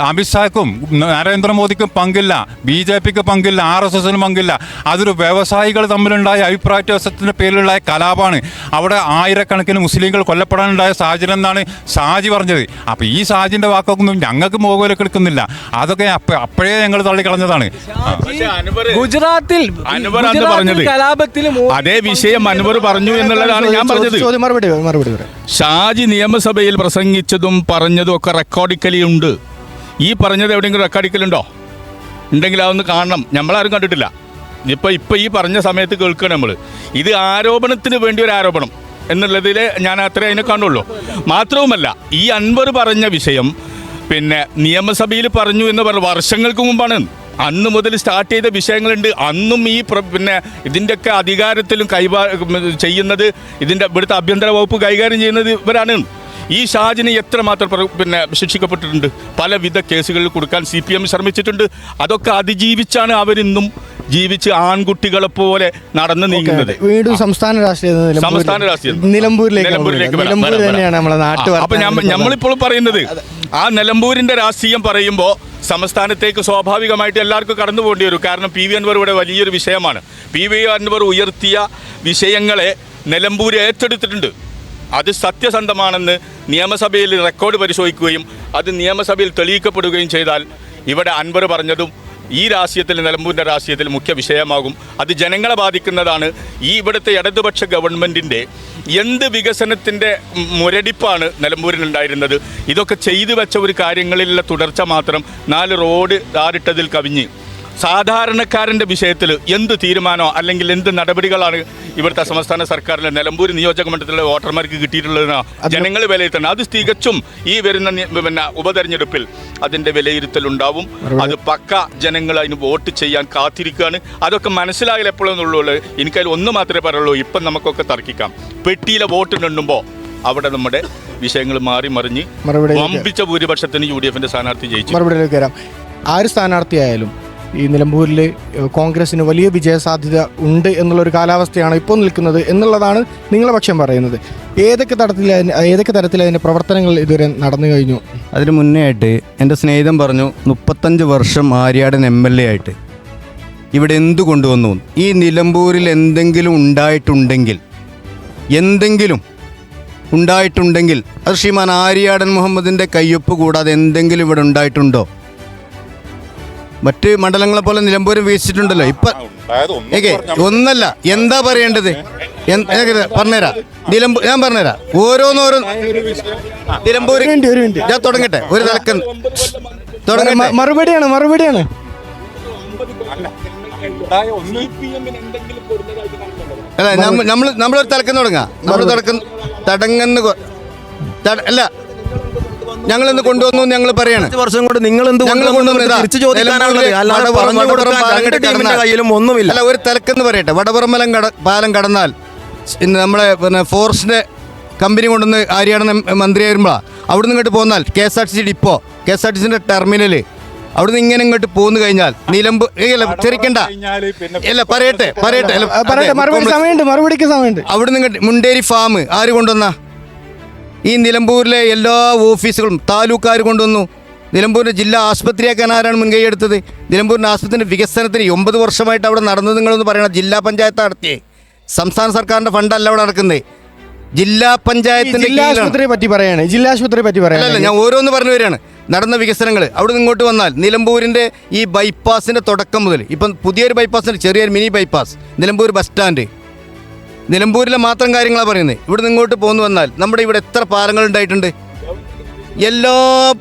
Speaker 1: അമിത്ഷാക്കും നരേന്ദ്രമോദിക്കും പങ്കില്ല ബി ജെ പിക്ക് പങ്കില്ല ആർ എസ് എസിന് പങ്കില്ല. അതൊരു വ്യവസായികൾ തമ്മിലുണ്ടായ അഭിപ്രായ വ്യത്യാസത്തിന്റെ പേരിലുള്ള കലാപമാണ്. അവിടെ ആയിരക്കണക്കിന് മുസ്ലിങ്ങൾ കൊല്ലപ്പെടാനുണ്ടായ സാഹചര്യം എന്നാണ് സാജി പറഞ്ഞത്. അപ്പോൾ ഈ ഷാജിന്റെ വാക്കൊന്നും ഞങ്ങൾക്ക് മോകോലൊക്കെ എടുക്കുന്നില്ല. അതൊക്കെ അപ്പ- അപ്പോഴേ ഞങ്ങൾ തള്ളിക്കളഞ്ഞതാണ്.
Speaker 7: ഗുജറാത്തിൽ
Speaker 5: അൻവർ പറഞ്ഞത്
Speaker 7: കലാപത്തിൽ
Speaker 5: അതേ വിഷയം അൻവർ പറഞ്ഞു എന്നുള്ളതാണ് ഞാൻ പറഞ്ഞത്.
Speaker 2: മറുപടി
Speaker 5: ഷാജി നിയമസഭയിൽ പ്രസംഗിച്ചതും പറഞ്ഞതും ഒക്കെ റെക്കോർഡിക്കലി ഉണ്ട്. ഈ പറഞ്ഞത് എവിടെയെങ്കിലും റെക്കോർഡിക്കലുണ്ടോ ഉണ്ടെങ്കിൽ അതൊന്ന് കാണണം. നമ്മളാരും കണ്ടിട്ടില്ല. ഇപ്പോൾ ഇപ്പോൾ ഈ പറഞ്ഞ സമയത്ത് കേൾക്കുക നമ്മൾ ഇത് ആരോപണത്തിന് വേണ്ടി ഒരു ആരോപണം എന്നുള്ളതിൽ ഞാൻ അത്രേ അതിനെ കാണുള്ളൂ. മാത്രവുമല്ല ഈ അൻവർ പറഞ്ഞ വിഷയം പിന്നെ നിയമസഭയിൽ പറഞ്ഞു എന്ന് പറഞ്ഞ വർഷങ്ങൾക്ക് മുമ്പാണ്. അന്ന് മുതൽ സ്റ്റാർട്ട് ചെയ്ത വിഷയങ്ങളുണ്ട്. അന്നും ഈ പിന്നെ ഇതിന്റെയൊക്കെ അധികാരത്തിലും കൈവാ ചെയ്യുന്നത് ഇതിന്റെ ഇവിടുത്തെ ആഭ്യന്തര വകുപ്പ് കൈകാര്യം ചെയ്യുന്നത് ഇവരാണ്. ഈ ഷാജിനെ എത്രമാത്രം പിന്നെ ശിക്ഷിക്കപ്പെട്ടിട്ടുണ്ട്? പലവിധ കേസുകളിൽ കൊടുക്കാൻ സി പി എം ശ്രമിച്ചിട്ടുണ്ട്. അതൊക്കെ അതിജീവിച്ചാണ് അവരിന്നും ജീവിച്ച് ആൺകുട്ടികളെ പോലെ നടന്നു നീങ്ങുന്നത്.
Speaker 2: വീണ്ടും സംസ്ഥാന രാഷ്ട്രീയം
Speaker 5: സംസ്ഥാന രാഷ്ട്രീയം
Speaker 2: നിലമ്പൂരിലേക്ക്
Speaker 5: നിലമ്പൂരിലേക്ക് വരാം,
Speaker 2: നിലമ്പൂർ
Speaker 5: വരാം, വരാം.
Speaker 2: തന്നെയാണ് നമ്മളെ നാട്ടു
Speaker 5: അപ്പൊ നമ്മളിപ്പോൾ പറയുന്നത് ആ നിലമ്പൂരിന്റെ രാഷ്ട്രീയം പറയുമ്പോൾ സംസ്ഥാനത്തേക്ക് സ്വാഭാവികമായിട്ട് എല്ലാവർക്കും കടന്നു പോകേണ്ടി വരും. കാരണം പി വി അൻവർ ഇവിടെ വലിയൊരു വിഷയമാണ്. പി വി അൻവർ ഉയർത്തിയ വിഷയങ്ങളെ നിലമ്പൂർ ഏറ്റെടുത്തിട്ടുണ്ട്. അത് സത്യസന്ധമാണെന്ന് നിയമസഭയിൽ റെക്കോർഡ് പരിശോധിക്കുകയും അത് നിയമസഭയിൽ തെളിയിക്കപ്പെടുകയും ചെയ്താൽ ഇവിടെ അൻവർ പറഞ്ഞതും ഈ രാഷ്ട്രീയത്തിൽ നിലമ്പൂരിന്റെ രാഷ്ട്രീയത്തിൽ മുഖ്യ വിഷയമാകും. അത് ജനങ്ങളെ ബാധിക്കുന്നതാണ്. ഈ ഇവിടുത്തെ ഇടതുപക്ഷ ഗവൺമെന്റിന്റെ എന്ത് വികസനത്തിന്റെ മുരടിപ്പാണ് നിലമ്പൂരിലുണ്ടായിരുന്നത് ഇതൊക്കെ ചെയ്തു വെച്ച ഒരു കാര്യങ്ങളിലുള്ള തുടർച്ച മാത്രം നാല് റോഡ് ആറിട്ടതിൽ കവിഞ്ഞ്. സാധാരണക്കാരന്റെ വിഷയത്തിൽ എന്ത് തീരുമാനമോ അല്ലെങ്കിൽ എന്ത് നടപടികളാണ് ഇവിടുത്തെ സംസ്ഥാന സർക്കാരിലെ നിലമ്പൂർ നിയോജക മണ്ഡലത്തിലെ വോട്ടർമാർക്ക് കിട്ടിയിട്ടുള്ളതെന്നോ? ജനങ്ങൾ വിലയിരുത്തണം. അത് തികച്ചും ഈ വരുന്ന പിന്നെ ഉപതെരഞ്ഞെടുപ്പിൽ അതിന്റെ വിലയിരുത്തലുണ്ടാവും അത് പക്ക ജനങ്ങൾ അതിന് വോട്ട് ചെയ്യാൻ കാത്തിരിക്കുകയാണ്. അതൊക്കെ മനസ്സിലായാൽ എപ്പോഴെന്നുള്ളൂ എനിക്കതിൽ ഒന്ന് മാത്രമേ പറയുള്ളൂ. ഇപ്പം നമുക്കൊക്കെ തർക്കിക്കാം. പെട്ടിയിലെ വോട്ട് എണ്ണുമ്പോൾ അവിടെ നമ്മുടെ വിഷയങ്ങൾ മാറി മറിഞ്ഞ് വമ്പിച്ച ഭൂരിപക്ഷത്തിന് യു ഡി എഫിന്റെ സ്ഥാനാർത്ഥി ജയിച്ചു.
Speaker 2: മറുപടിയിലേക്ക് വരാം. ആര് സ്ഥാനാർത്ഥിയായാലും ഈ നിലമ്പൂരിൽ കോൺഗ്രസിന് വലിയ വിജയസാധ്യത ഉണ്ട് എന്നുള്ളൊരു കാലാവസ്ഥയാണ് ഇപ്പോൾ നിൽക്കുന്നത് എന്നുള്ളതാണ് നിങ്ങളെ പക്ഷം പറയുന്നത്. ഏതൊക്കെ തരത്തിൽ ഏതൊക്കെ തരത്തിൽ അതിന്റെ പ്രവർത്തനങ്ങൾ ഇതുവരെ നടന്നു കഴിഞ്ഞു?
Speaker 9: അതിന് മുന്നേ ആയിട്ട് എന്റെ സ്നേഹിതം പറഞ്ഞു മുപ്പത്തഞ്ച് വർഷം ആര്യാടൻ എം എൽ എ ആയിട്ട്.
Speaker 4: ഇവിടെ എന്ത് കൊണ്ടുവന്നു? ഈ നിലമ്പൂരിൽ എന്തെങ്കിലും ഉണ്ടായിട്ടുണ്ടെങ്കിൽ എന്തെങ്കിലും ഉണ്ടായിട്ടുണ്ടെങ്കിൽ അത് ശ്രീമാൻ ആര്യാടൻ മുഹമ്മദിന്റെ കയ്യൊപ്പ് കൂടാതെ എന്തെങ്കിലും ഇവിടെ ഉണ്ടായിട്ടുണ്ടോ? മറ്റ് മണ്ഡലങ്ങളെ പോലെ നിലമ്പൂരും വീശിച്ചിട്ടുണ്ടല്ലോ. ഇപ്പൊ ഏകെ ഒന്നല്ല എന്താ പറയേണ്ടത്? പറഞ്ഞുതരാ. നിലമ്പൂർ ഞാൻ പറഞ്ഞുതരാം. ഓരോന്നോരോ നിലമ്പൂർ
Speaker 2: മിനിറ്റ്
Speaker 4: ഞാൻ തുടങ്ങട്ടെ ഒരു തലക്കൻ തുടങ്ങട്ടെ.
Speaker 2: മറുപടിയാണ് മറുപടിയാണ്.
Speaker 4: അല്ല നമ്മൾ നമ്മളൊരു തലക്കം തുടങ്ങാം. നമ്മൾ തുടക്കം തടങ്ങുന്ന അല്ല ഞങ്ങൾ ഇന്ന് കൊണ്ടുവന്നു ഞങ്ങൾ പറയാണ്.
Speaker 3: വർഷം കൊണ്ട് നിങ്ങൾ എന്ത് കയ്യിലും ഒന്നുമില്ല.
Speaker 4: അല്ല ഒരു തിരക്കെന്ന് പറയട്ടെ. വടപുറമ്പലം കട പാലം കടന്നാൽ ഇന്ന് നമ്മളെ പിന്നെ ഫോറസ്റ്റിന്റെ കമ്പനി കൊണ്ടുവന്ന് ആര്യാടൻ മന്ത്രി വരുമ്പോഴാണ് നിന്ന് ഇങ്ങോട്ട് പോന്നാൽ K S R T C depot K S R T സിന്റെ ടെർമിനൽ. അവിടുന്ന് ഇങ്ങനെ ഇങ്ങോട്ട് പോന്നു കഴിഞ്ഞാൽ നിലമ്പ് ചെറിക്കണ്ട അല്ല
Speaker 2: പറയട്ടെ പറയട്ടെ
Speaker 4: അവിടുന്ന് ഇങ്ങോട്ട് മുണ്ടേരി ഫാം ആര് കൊണ്ടുവന്ന? ഈ നിലമ്പൂരിലെ എല്ലാ ഓഫീസുകളും താലൂക്കാർ കൊണ്ടുവന്നു. നിലമ്പൂരിന്റെ ജില്ലാ ആശുപത്രിയാക്കാൻ ആരാണ് മുൻകൈ എടുത്തത്? നിലമ്പൂരിന്റെ ആശുപത്രിന്റെ വികസനത്തിന് ഒമ്പത് വർഷമായിട്ട് അവിടെ നടന്നത് നിങ്ങളെന്ന് പറയണം. ജില്ലാ പഞ്ചായത്ത് നടത്തിയേ. സംസ്ഥാന സർക്കാരിന്റെ ഫണ്ടല്ല അവിടെ നടക്കുന്നത്. ജില്ലാ
Speaker 2: പഞ്ചായത്തിന്റെ
Speaker 4: പഞ്ചായത്തിന്റെ
Speaker 2: ജില്ലാ
Speaker 4: കീഴിലാണ്.
Speaker 2: ആശുപത്രിയെ പറ്റി പറയാണ്. ജില്ലാ ആശുപത്രിയെ പറ്റി പറയാനല്ല
Speaker 4: ഞാൻ ഓരോന്ന് പറഞ്ഞു വരികയാണ്. നടന്ന വികസനങ്ങൾ അവിടെ ഇങ്ങോട്ട് വന്നാൽ നിലമ്പൂരിന്റെ ഈ ബൈപ്പാസിന്റെ തുടക്കം മുതൽ. ഇപ്പം പുതിയൊരു ബൈപ്പാസിന്റെ ചെറിയൊരു mini bypass. Nilambur bus stand. നിലമ്പൂരിലെ മാത്രം കാര്യങ്ങളാണ് പറയുന്നത് ഇവിടെ ഇങ്ങോട്ട് പോന്നു വന്നാൽ നമ്മുടെ ഇവിടെ എത്ര പാലങ്ങൾ ഉണ്ടായിട്ടുണ്ട്? എല്ലാ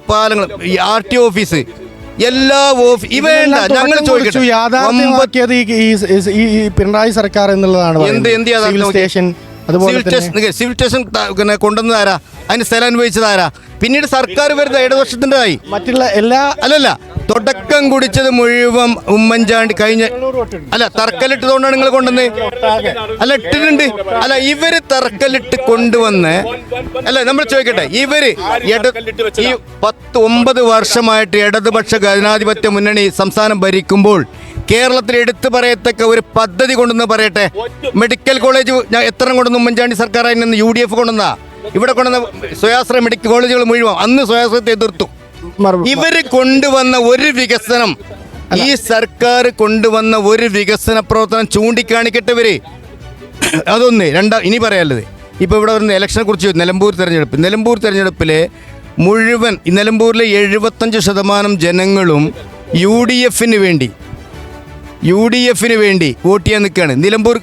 Speaker 4: പാലങ്ങളും ആർ ടി ഓഫീസ് എല്ലാ ഇവയല്ല ഞങ്ങൾ
Speaker 2: യാഥാർത്ഥ്യമാക്കിയത് ഈ- പിണറായി സർക്കാർ എന്നുള്ളതാണ്
Speaker 4: എന്ത്. എന്ത്
Speaker 2: station
Speaker 4: civil station civil station പിന്നെ കൊണ്ടുവന്ന് ആരാ? അതിന് സ്ഥലം അനുഭവിച്ചത് ആരാ? പിന്നീട് സർക്കാർ വരുന്ന ഇടവർഷത്തിന്റെ വർഷത്തിന്റെ ആയി
Speaker 2: മറ്റുള്ള എല്ലാ
Speaker 4: അല്ലല്ല തുടക്കം കുടിച്ചത് മുഴുവൻ ഉമ്മൻചാണ്ടി കഴിഞ്ഞ അല്ല തറക്കല്ലിട്ടതുകൊണ്ടാണ് നിങ്ങൾ കൊണ്ടുവന്ന്? അല്ല ഇട്ടിട്ടുണ്ട്. അല്ല ഇവർ തറക്കല്ലിട്ട് കൊണ്ടുവന്ന് അല്ല നമ്മൾ ചോദിക്കട്ടെ ഇവർ ഈ പത്ത് ഒമ്പത് വർഷമായിട്ട് ഇടതുപക്ഷ ജനാധിപത്യ മുന്നണി സംസ്ഥാനം ഭരിക്കുമ്പോൾ കേരളത്തിൽ എടുത്തു പറയത്തക്ക ഒരു പദ്ധതി കൊണ്ടുവന്ന് പറയട്ടെ. മെഡിക്കൽ കോളേജ് ഞാൻ എത്ര കൊണ്ടുവന്ന് ഉമ്മൻചാണ്ടി സർക്കാർ നിന്ന് യു ഡി എഫ് കൊണ്ടുവന്ന. ഇവിടെ കൊണ്ടുവന്ന സ്വയാശ്രയ മെഡിക്കൽ കോളേജുകൾ മുഴുവൻ അന്ന് സ്വയാശ്രയത്തെ എതിർത്തു.
Speaker 2: ഇവർ
Speaker 4: ഇവർ കൊണ്ടുവന്ന ഒരു വികസനം ഈ സർക്കാർ കൊണ്ടുവന്ന ഒരു വികസന പ്രവർത്തനം ചൂണ്ടിക്കാണിക്കട്ടെ ഇവർ അതൊന്ന്. രണ്ടാ ഇനി പറയാനുള്ളത്. ഇപ്പോൾ ഇവിടെ വരുന്ന ഇലക്ഷനെ കുറിച്ച് നിലമ്പൂർ തെരഞ്ഞെടുപ്പ്. നിലമ്പൂർ തെരഞ്ഞെടുപ്പിലെ മുഴുവൻ നിലമ്പൂരിലെ എഴുപത്തഞ്ച് ശതമാനം ജനങ്ങളും യു ഡി എഫിന് വേണ്ടി യു ഡി എഫിന് വേണ്ടി വോട്ട് ചെയ്യാൻ നിൽക്കുകയാണ്. നിലമ്പൂർ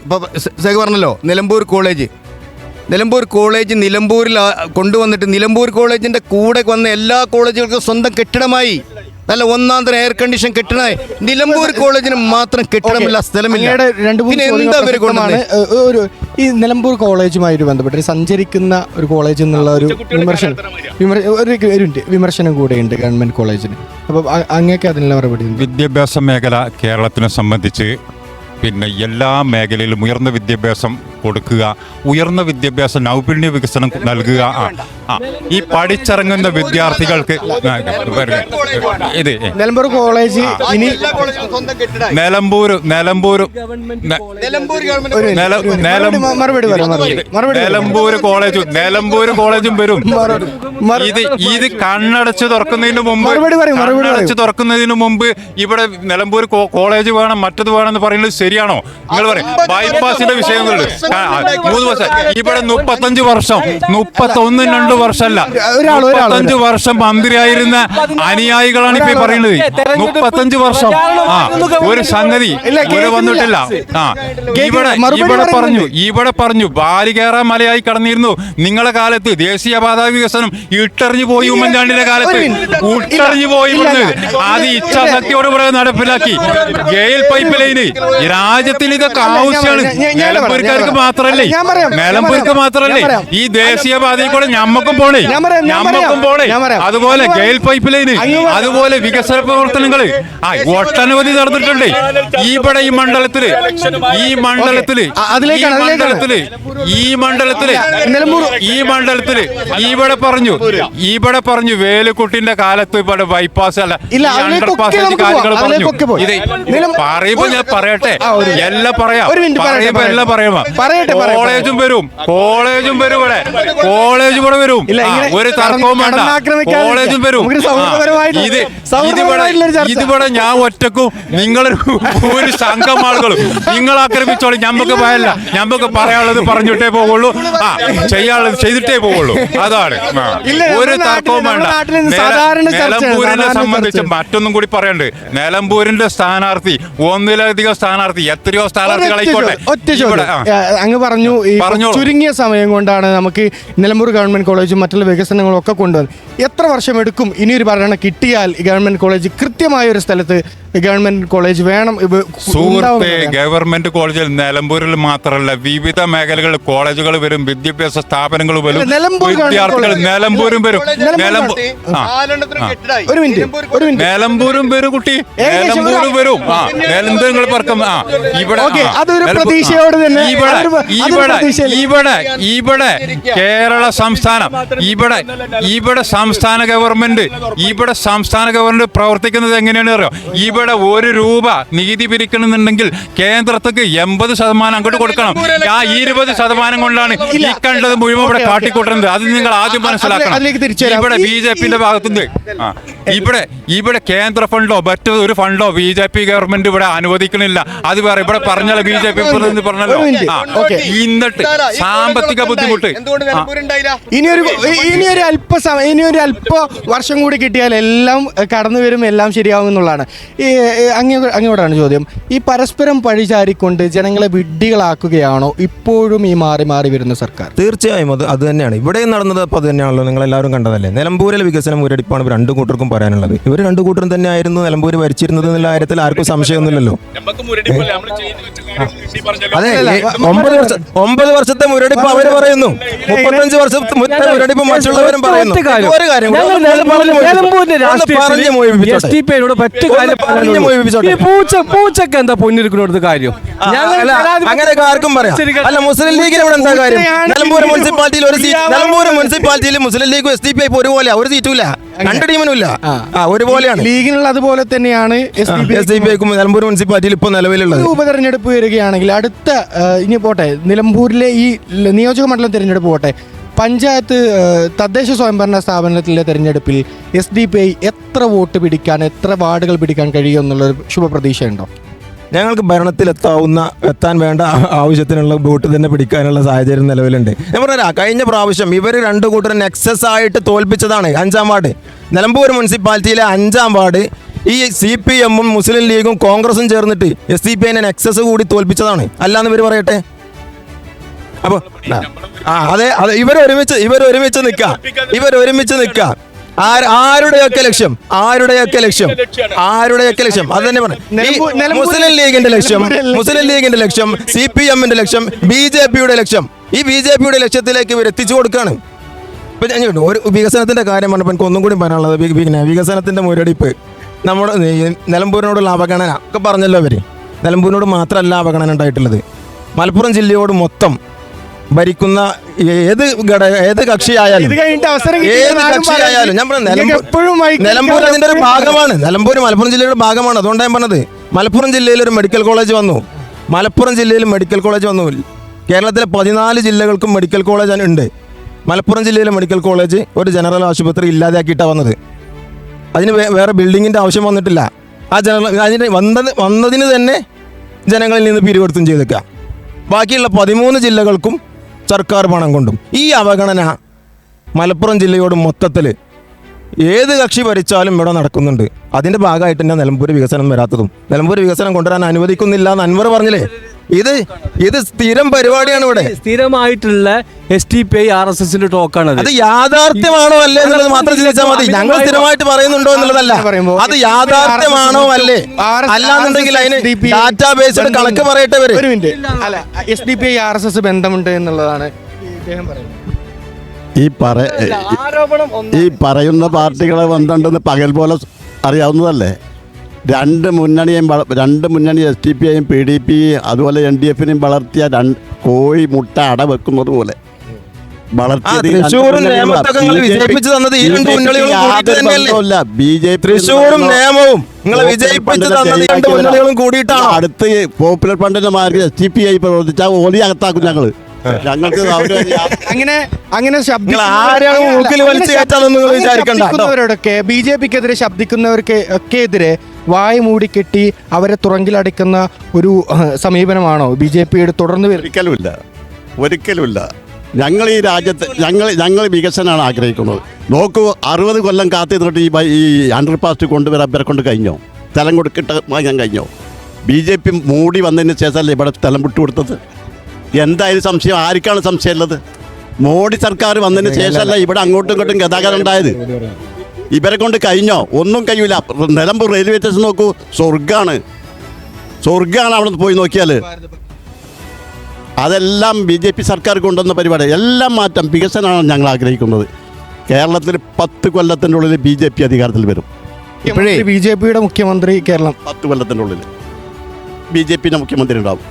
Speaker 4: സഹ പറഞ്ഞല്ലോ നിലമ്പൂർ കോളേജ്. നിലമ്പൂർ കോളേജ് നിലമ്പൂരിൽ കൊണ്ടുവന്നിട്ട് നിലമ്പൂർ കോളേജിന്റെ കൂടെ വന്ന എല്ലാ കോളേജുകൾക്കും സ്വന്തം കെട്ടിടമായി. നല്ല ഒന്നാം തരം എയർ കണ്ടീഷൻ കെട്ടണ നിലമ്പൂർ കോളേജിന് മാത്രം കെട്ടിടമില്ല സ്ഥലമില്ല.
Speaker 2: രണ്ട് മൂന്ന്
Speaker 4: എന്താ
Speaker 2: ഒരു ഈ നിലമ്പൂർ കോളേജുമായിട്ട് ബന്ധപ്പെട്ട് സഞ്ചരിക്കുന്ന ഒരു കോളേജ് എന്നുള്ള ഒരു വിമർശനം. വിമർ- ഒരു വിമർശനം കൂടെയുണ്ട് ഗവൺമെന്റ് കോളേജിന്. അപ്പോൾ അങ്ങേക്ക് അതിനുള്ള മറുപടി
Speaker 1: വിദ്യാഭ്യാസ മേഖല കേരളത്തിനെ സംബന്ധിച്ച് പിന്നെ എല്ലാ മേഖലയിലും ഉയർന്ന വിദ്യാഭ്യാസം കൊടുക്കുക. ഉയർന്ന വിദ്യാഭ്യാസ നൈപുണ്യ വികസനം നൽകുക. ആ, ആ. ഈ പഠിച്ചിറങ്ങുന്ന വിദ്യാർത്ഥികൾക്ക്. ഇത്
Speaker 2: നിലമ്പൂർ കോളേജ് ഇനി
Speaker 1: നിലമ്പൂർ നിലമ്പൂർ
Speaker 4: നിലമ്പൂർ.
Speaker 2: മറുപടി-
Speaker 1: കോളേജും നിലമ്പൂർ കോളേജും വരും. ഇത് ഇത് കണ്ണടച്ച് തുറക്കുന്നതിന് മുമ്പ്. കണ്ണടച്ച് തുറക്കുന്നതിന് മുമ്പ് ഇവിടെ നിലമ്പൂർ കോളേജ് വേണം മറ്റത് വേണം എന്ന് പറയുന്നത് ശരിയാണോ? നിങ്ങൾ പറയും. ബൈപ്പാസിന്റെ വിഷയങ്ങളുണ്ട്. മൂന്ന് വർഷം ഇവിടെ മുപ്പത്തഞ്ച് വർഷം. മുപ്പത്തൊന്നും രണ്ട് വർഷമല്ല. മുപ്പത്തഞ്ച് വർഷം മന്ത്രിയായിരുന്ന അനുയായികളാണ് ഇപ്പൊ പറയുന്നത്. മുപ്പത്തഞ്ച് വർഷം. ആ ഒരു സംഗതി ഇവിടെ വന്നിട്ടില്ല. ആ ഇവിടെ ഇവിടെ പറഞ്ഞു ഇവിടെ പറഞ്ഞു ബാലികേറ മലയായി കടന്നിരുന്നു. നിങ്ങളെ കാലത്ത് ദേശീയപാത വികസനം ഇട്ടെറിഞ്ഞു പോയി ഉമ്മൻചാണ്ടിന്റെ കാലത്ത്. ഇട്ടറിഞ്ഞു പോയി. അത് ഇച്ഛാശക്തിയോട് കൂടെ നടപ്പിലാക്കി. GAIL pipe line. രാജ്യത്തിന് ഇതൊക്കെ ആവശ്യമാണ്. നിലമ്പൂർക്കാർക്ക് മാത്രല്ലേ?
Speaker 2: ഞാൻ പറയാം, ഞാൻ
Speaker 1: നിലമ്പൂർക്ക്
Speaker 2: പറയാം,
Speaker 1: മാത്രല്ലേ?
Speaker 2: ഈ ദേശീയ
Speaker 1: ഈ ദേശീയപാതയിൽ കൂടെ ഞമ്മക്കും പോണേ.
Speaker 2: ഞാൻ പറയാം, ഞാൻ
Speaker 1: ഞമ്മക്കും
Speaker 2: പറയാം,
Speaker 1: പോണേ.
Speaker 2: ഞാൻ പറയാം.
Speaker 1: അതുപോലെ
Speaker 2: അങ്ങ്
Speaker 1: ഗെയിൽ പൈപ്പ് ലൈന്
Speaker 2: അങ്ങ് പറയാം.
Speaker 1: അതുപോലെ വികസന പ്രവർത്തനങ്ങൾ. ആ ഒട്ടനവധി നടന്നിട്ടുണ്ട്. ഇവിടെ ഈ മണ്ഡലത്തിൽ ഈ
Speaker 2: മണ്ഡലത്തിൽ അതിലേക്കാണ്,
Speaker 1: ഈ
Speaker 2: അതിലേക്കാണ്.
Speaker 1: മണ്ഡലത്തിൽ ഈ മണ്ഡലത്തിൽ
Speaker 2: നിലമ്പൂർ
Speaker 1: ഈ മണ്ഡലത്തിൽ ഇവിടെ പറഞ്ഞു ഇവിടെ പറഞ്ഞു വേലുക്കുട്ടിന്റെ കാലത്ത് ഇവിടെ ബൈപ്പാസ് അല്ല
Speaker 2: ഇല്ല,
Speaker 1: ഈ
Speaker 2: അതിലേക്കൊക്കെ
Speaker 1: underpass
Speaker 2: നമുക്ക്
Speaker 1: കാര്യങ്ങൾ
Speaker 2: പോവാം, അതിലേക്കൊക്കെ
Speaker 1: പറഞ്ഞു.
Speaker 2: പോവാം.
Speaker 1: ഇത് പറയുമ്പോ ഞാൻ പറയട്ടെ.
Speaker 2: ആ, ഒരു-
Speaker 1: എല്ലാം പറയാം.
Speaker 2: ഒരു മിനിറ്റ് പറയട്ടെ,
Speaker 1: പറയുമ്പോ എല്ലാം. പറയാം.
Speaker 2: പറയട്ടെ.
Speaker 1: കോളേജും വരും. കോളേജും വരും ഇവിടെ. കോളേജും ഇവിടെ വരും. ഒരു തർക്കവും വേണ്ട. കോളേജും വരും. ഇത്. ഇതിവിടെ ഞാൻ ഒറ്റക്കും. നിങ്ങളൊരു [laughs] ഒരു സംഘം ആളുകളും. നിങ്ങൾ ആക്രമിച്ചോളൂ. ഞമ്മക്ക് പറയല്ല. ഞമ്മക്ക് പറയാനുള്ളത് പറഞ്ഞിട്ടേ പോകുള്ളൂ ആ ചെയ്യാനുള്ളത് ചെയ്തിട്ടേ പോകുള്ളൂ അതാണ്. ഒരു തർക്കവും വേണ്ട. നിലമ്പൂരിനെ സംബന്ധിച്ച് മറ്റൊന്നും കൂടി പറയണ്ട്. നിലമ്പൂരിന്റെ സ്ഥാനാർത്ഥി ഒന്നിലധികം സ്ഥാനാർത്ഥി. എത്രയോ സ്ഥാനാർത്ഥികളായിക്കോട്ടെ
Speaker 2: അങ്ങ് പറഞ്ഞു ഈ
Speaker 1: പറഞ്ഞോളൂ.
Speaker 2: ചുരുങ്ങിയ സമയം കൊണ്ടാണ് നമുക്ക് നിലമ്പൂർ ഗവൺമെന്റ് കോളേജും മറ്റുള്ള വികസനങ്ങളും ഒക്കെ കൊണ്ടുവന്നത് എത്ര വർഷം എടുക്കും ഇനി ഒരു ഭരണം കിട്ടിയാൽ ഈ ഗവൺമെന്റ് കോളേജ് കൃത്യമായ ഒരു സ്ഥലത്ത് ഗവൺമെന്റ് കോളേജ് വേണം.
Speaker 1: സുഹൃത്തെ ഗവൺമെന്റ് കോളേജിൽ നിലമ്പൂരിൽ മാത്രമല്ല വിവിധ മേഖലകളിൽ കോളേജുകൾ വരും വിദ്യാഭ്യാസ സ്ഥാപനങ്ങൾ വരും വിദ്യാർത്ഥികൾ. നിലമ്പൂരും വരും. നിലമ്പൂരും വരും കുട്ടി. നിലമ്പൂരും വരും. ആ നിലമ്പൂർ നിങ്ങൾ പറക്കും. ആ ഇവിടെ ഇവിടെ ഇവിടെ ഇവിടെ കേരള സംസ്ഥാനം ഇവിടെ ഇവിടെ സംസ്ഥാന ഗവൺമെന്റ് ഇവിടെ സംസ്ഥാന ഗവൺമെന്റ് പ്രവർത്തിക്കുന്നത് എങ്ങനെയാണ് അറിയാം ഇവിടെ ഒരു രൂപ നികുതി പിരിക്കണമെന്നുണ്ടെങ്കിൽ കേന്ദ്രത്തിക്ക് എൺപത് ശതമാനം അങ്ങോട്ട് കൊടുക്കണം. ആ ഇരുപത് ശതമാനം കൊണ്ടാണ് ഈ കണ്ടത് മുഴുവൻ ഇവിടെ. കാട്ടിക്കൂട്ടുന്നത് അത് നിങ്ങൾ ആദ്യം മനസ്സിലാക്കണം. ഇവിടെ ബി ജെ പിന്റെ ഭാഗത്തുനിന്ന്. ആ. ഇവിടെ ഇവിടെ കേന്ദ്ര ഫണ്ടോ മറ്റു ഒരു ഫണ്ടോ ബി ജെ പി ഗവൺമെന്റ് ഇവിടെ അനുവദിക്കണില്ല അത് വേറെ ഇവിടെ പറഞ്ഞല്ലോ ബി ജെ പി പറഞ്ഞല്ലോ.
Speaker 2: ഇന്നിട്ട്.
Speaker 1: എന്നിട്ട് സാമ്പത്തിക ബുദ്ധിമുട്ട്.
Speaker 2: ഇനിയൊരു ഇനിയൊരു അല്പ സമയം ഇനിയൊരു അല്പ വർഷം കൂടി കിട്ടിയാൽ എല്ലാം കടന്നു വരും എല്ലാം ശരിയാവും എന്നുള്ളതാണ്. ഈ അങ്ങോട്ടാണ് ചോദ്യം. ഈ പരസ്പരം പഴിചാരിക്കൊണ്ട് ജനങ്ങളെ വിഡ്ഢികളാക്കുകയാണോ ഇപ്പോഴും ഈ മാറി മാറി വരുന്ന സർക്കാർ?
Speaker 3: തീർച്ചയായും അത് അത് തന്നെയാണ്. ഇവിടെ നടന്നത് അപ്പോൾ അത് തന്നെയാണല്ലോ. നിങ്ങൾ എല്ലാവരും കണ്ടതല്ലേ? നിലമ്പൂരിലെ വികസനം മുരടിപ്പാണ് രണ്ടു കൂട്ടർക്കും പറയാനുള്ളത്. ഇവർ രണ്ടു കൂട്ടരും തന്നെ ആയിരുന്നു നിലമ്പൂർ ഭരിച്ചിരുന്നത് എന്നുള്ള കാര്യത്തിൽ ആർക്കും സംശയമൊന്നുമില്ലല്ലോ. അതെ ഒമ്പത് വർഷം ഒമ്പത് വർഷത്തെ മുരടിപ്പ് അവർ പറയുന്നു. മുപ്പത്തഞ്ച് വർഷത്തെ മുരടിപ്പ് മറ്റുള്ളവരും പറയുന്നു. ഒരു കാര്യം
Speaker 7: പൂച്ചക്ക് എന്താ പൊന്നിരിക്കുന്നോടത്ത് കാര്യം?
Speaker 3: അങ്ങനെയൊക്കെ ആർക്കും പറയാം. അല്ല മുസ്ലിം ലീഗിന് ഇവിടെ എന്താ കാര്യം? നിലമ്പൂർ മുനിസിപ്പാലിറ്റിയിൽ ഒരു സീറ്റ് നിലമ്പൂർ മുനിസിപ്പാലിറ്റിയിൽ മുസ്ലിം ലീഗും എസ് ഡി പി ഐ ഒരു ഒരു സീറ്റും ഇല്ല. രണ്ട് ടീമിനും ഇല്ല. ആ. ഒരുപോലെയാണ്.
Speaker 2: ലീഗിനുള്ള അതുപോലെ തന്നെയാണ് എസ് ഡി
Speaker 3: പി ഐക്കും നിലമ്പൂർ മുനിസിപ്പാലിറ്റിയിൽ ഇപ്പോൾ നിലവിലുള്ളത്.
Speaker 2: ഉപതെരഞ്ഞെടുപ്പ് വരികയാണെങ്കിൽ അടുത്ത ഇനി പോട്ടെ നിലമ്പൂരിലെ ഈ നിയോജക മണ്ഡലം തിരഞ്ഞെടുപ്പ് പോട്ടെ പഞ്ചായത്ത് തദ്ദേശ സ്വയംഭരണ സ്ഥാപനത്തിലെ തെരഞ്ഞെടുപ്പിൽ എസ് ഡി പി ഐ എത്ര വോട്ട് പിടിക്കാൻ എത്ര വാർഡുകൾ പിടിക്കാൻ കഴിയുമെന്നുള്ളൊരു ശുഭപ്രതീക്ഷയുണ്ടോ?
Speaker 3: ഞങ്ങൾക്ക് ഭരണത്തിലെത്താവുന്ന എത്താൻ വേണ്ട ആവശ്യത്തിനുള്ള ബോട്ട് തന്നെ പിടിക്കാനുള്ള സാഹചര്യം നിലവിലുണ്ട്. ഞാൻ പറഞ്ഞാ കഴിഞ്ഞ പ്രാവശ്യം ഇവർ രണ്ട് കൂട്ടരും നെക്സസ് ആയിട്ട് തോൽപ്പിച്ചതാണ്. അഞ്ചാം വാർഡ്. നിലമ്പൂർ മുനിസിപ്പാലിറ്റിയിലെ അഞ്ചാം വാർഡ് ഈ സി പി എമ്മും മുസ്ലിം ലീഗും കോൺഗ്രസും ചേർന്നിട്ട് എസ് സി പി ഐനെ നെക്സസ് കൂടി തോൽപ്പിച്ചതാണ്. അല്ലാന്ന് ഇവർ പറയട്ടെ? അപ്പോൾ ആ അതെ അതെ ഇവരൊരുമിച്ച് ഇവരൊരുമിച്ച് നിൽക്കാം. ഇവരൊരുമിച്ച് നിൽക്കാം. ആരുടെയൊക്കെ ലക്ഷ്യം? ആരുടെയൊക്കെ ലക്ഷ്യം? ആരുടെയൊക്കെ ലക്ഷ്യം? അത് തന്നെ പറഞ്ഞു. മുസ്ലിം ലീഗിന്റെ ലക്ഷ്യം മുസ്ലിം ലീഗിന്റെ ലക്ഷ്യം സി പി എമ്മിന്റെ ലക്ഷ്യം ബി ജെ പിയുടെ ലക്ഷ്യം. ഈ ബി ജെ പിയുടെ ലക്ഷ്യത്തിലേക്ക് ഇവർ എത്തിച്ചു കൊടുക്കുകയാണ് ഇപ്പം ഞാൻ ഒരു വികസനത്തിന്റെ കാര്യം പറഞ്ഞപ്പോൾ എനിക്ക് ഒന്നും കൂടി പറയാനുള്ളത് പിന്നെ വികസനത്തിന്റെ മുരടിപ്പ്. നമ്മുടെ നിലമ്പൂരിനോടുള്ള അവഗണന ഒക്കെ പറഞ്ഞല്ലോ അവർ നിലമ്പൂരിനോട് മാത്രമല്ല അവഗണന ഉണ്ടായിട്ടുള്ളത്. മലപ്പുറം ജില്ലയോട് മൊത്തം ഭരിക്കുന്ന ഏത് ഘടക ഏത് കക്ഷിയായാലും ഏത് കക്ഷിയായാലും ഞാൻ പറഞ്ഞു നിലമ്പൂർ നിലമ്പൂർ അതിന്റെ ഒരു ഭാഗമാണ്. നിലമ്പൂർ മലപ്പുറം ജില്ലയുടെ ഭാഗമാണ്. അതുകൊണ്ടാണ് ഞാൻ പറഞ്ഞത്. മലപ്പുറം ജില്ലയിൽ ഒരു മെഡിക്കൽ കോളേജ് വന്നു. മലപ്പുറം ജില്ലയിൽ മെഡിക്കൽ കോളേജ് വന്നു. കേരളത്തിലെ പതിനാല് ജില്ലകൾക്കും മെഡിക്കൽ കോളേജ് ഉണ്ട്. മലപ്പുറം ജില്ലയിലെ മെഡിക്കൽ കോളേജ് ഒരു ജനറൽ ആശുപത്രി ഇല്ലാതാക്കിയിട്ടാണ് വന്നത്. അതിന് വേറെ ബിൽഡിങ്ങിന്റെ ആവശ്യം വന്നിട്ടില്ല. ആ ജനറൽ അതിന് വന്നത് വന്നതിന് തന്നെ ജനങ്ങളിൽ നിന്ന് പിരിവെടുത്തും ചെയ്തേക്കുക ബാക്കിയുള്ള പതിമൂന്ന് ജില്ലകൾക്കും സർക്കാർ പണം കൊണ്ടും. ഈ അവഗണന മലപ്പുറം ജില്ലയോട് മൊത്തത്തിൽ ഏത് കക്ഷി ഭരിച്ചാലും ഇവിടെ നടക്കുന്നുണ്ട്. അതിന്റെ ഭാഗമായിട്ട് തന്നെ നിലമ്പൂർ വികസനം വരാത്തതും. നിലമ്പൂർ വികസനം കൊണ്ടുവരാൻ അനുവദിക്കുന്നില്ല എന്ന് അൻവർ പറഞ്ഞില്ലേ? ഇത് ഇത് സ്ഥിരം പരിപാടിയാണ് ഇവിടെ.
Speaker 7: സ്ഥിരമായിട്ടുള്ള S T P I R S എസിന്റെ ടോക്കാണ്
Speaker 3: അത് യാഥാർത്ഥ്യമാണോ അല്ലേ എന്നുള്ളത് മാത്രം ചിന്തിച്ചാൽ മതി. ഞങ്ങൾ സ്ഥിരമായിട്ട് പറയുന്നുണ്ടോ എന്നുള്ളതല്ല. അത് യാഥാർത്ഥ്യമാണോ അല്ലേ? അല്ലാന്നുണ്ടെങ്കിൽ അതിന് ഡാറ്റാ ബേസ് കണക്ക് പറയട്ടെ വരെ
Speaker 2: ഒരു മിനിറ്റ്. അല്ല S D P I R S S ബന്ധമുണ്ട് എന്നുള്ളതാണ് ഇദ്ദേഹം പറയുന്നത്.
Speaker 6: ഈ പറ ഈ പറയുന്ന പാർട്ടികളെ ബന്ധമുണ്ടെന്ന് പകൽ പോലെ അറിയാവുന്നതല്ലേ? രണ്ട് മുന്നണിയും രണ്ട് മുന്നണി എസ് ടി പി ഐയും പി ഡി പി അതുപോലെ എൻ ഡി എഫിനെയും വളർത്തിയ രണ്ട് കോഴി മുട്ട അട വെക്കുന്നത് പോലെ? ബി ജെ പി
Speaker 3: തൃശ്ശൂരും നിയമവും നിങ്ങളെ തന്നത് ഈ രണ്ട് മുന്നണികളും കൂടിയിട്ടാണോ?
Speaker 6: അടുത്ത് പോപ്പുലർ ഫണ്ടിന്റെ മാർഗം എസ് ടി പി ആയി പ്രവർത്തിച്ച ഓലി അകത്താക്കും ഞങ്ങൾ. ഞങ്ങൾക്ക്
Speaker 2: അങ്ങനെ അങ്ങനെ. ശബ്ദിക്കുന്നവരോടൊക്കെ ബി ജെ പിക്കെതിരെ ശബ്ദിക്കുന്നവർക്ക് ഒക്കെ എതിരെ വായ മൂടിക്കെട്ടി അവരെ തുറങ്കിലടയ്ക്കുന്ന ഒരു സമീപനമാണോ? ബി ജെ പിയുടെ തുടർന്ന്
Speaker 6: ഒരിക്കലുമില്ല. ഒരിക്കലുമില്ല. ഞങ്ങൾ ഈ രാജ്യത്ത് ഞങ്ങൾ ഞങ്ങൾ വികസനമാണ് ആഗ്രഹിക്കുന്നത്. നോക്കൂ അറുപത് കൊല്ലം കാത്തിരുന്നിട്ട് ഈ ഈ അണ്ടർ പാസ്റ്റ് കൊണ്ടുവരാൻ ഇവരെ കൊണ്ട് കഴിഞ്ഞോ? സ്ഥലം കൊടുക്കിട്ട് വാങ്ങാൻ കഴിഞ്ഞോ? ബി ജെ പി മൂടി വന്നതിന് ശേഷമല്ലേ ഇവിടെ സ്ഥലം വിട്ടുകൊടുത്തത് എന്തായാലും സംശയം ആർക്കാണ് സംശയമുള്ളത് മോഡി സർക്കാർ വന്നതിന് ശേഷമല്ല ഇവിടെ അങ്ങോട്ടും ഇങ്ങോട്ടും ഗതാഗതം ഉണ്ടായത്. ഇവരെ കൊണ്ട് കഴിഞ്ഞോ? ഒന്നും കഴിയൂല. നിലമ്പൂർ റെയിൽവേ സ്റ്റേഷൻ നോക്കൂ. സ്വർഗാണ് സ്വർഗാണ് അവിടെ പോയി നോക്കിയാൽ അതെല്ലാം ബി ജെ പി സർക്കാർ കൊണ്ടുവന്ന പരിപാടി. എല്ലാം മാറ്റം. വികസനമാണ് ഞങ്ങൾ ആഗ്രഹിക്കുന്നത്. കേരളത്തിൽ പത്ത് കൊല്ലത്തിന്റെ ഉള്ളിൽ ബി ജെ പി അധികാരത്തിൽ വരും.
Speaker 2: ബി ജെ പിയുടെ മുഖ്യമന്ത്രി കേരളം.
Speaker 6: പത്ത് കൊല്ലത്തിന്റെ ഉള്ളിൽ ബി ജെ പിയുടെ മുഖ്യമന്ത്രി ഉണ്ടാവും.